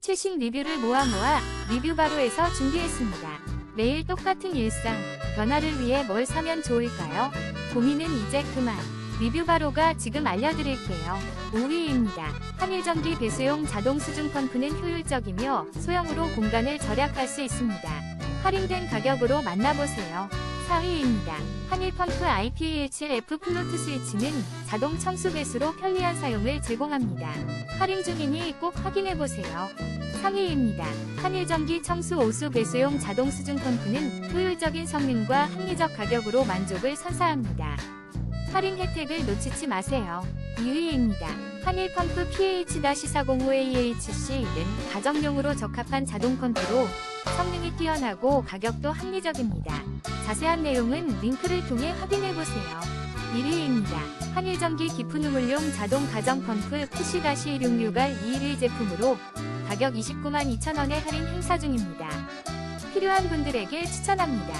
최신 리뷰를 모아 모아 리뷰 바로에서 준비했습니다. 매일 똑같은 일상, 변화를 위해 뭘 사면 좋을까요? 고민은 이제 그만. 리뷰 바로가 지금 알려드릴게요. 5위입니다. 한일전기 배수용 자동 수중 펌프는 효율적이며 소형으로 공간을 절약할 수 있습니다. 할인된 가격으로 만나보세요. 4위입니다. 한일펌프 IP17F 플로트 스위치는 자동 청수 배수로 편리한 사용을 제공합니다. 할인 중이니 꼭 확인해보세요. 3위입니다. 한일전기 청수 오수 배수용 자동 수중 펌프는 효율적인 성능과 합리적 가격으로 만족을 선사합니다. 할인 혜택을 놓치지 마세요. 2위입니다. 한일 펌프 PH-405AHC는 가정용으로 적합한 자동 펌프로 성능이 뛰어나고 가격도 합리적입니다. 자세한 내용은 링크를 통해 확인해보세요. 1위입니다. 한일전기 깊은 우물용 자동 가정 펌프 PC-166R 211 제품으로 가격 29만 2천원에 할인 행사 중입니다. 필요한 분들에게 추천합니다.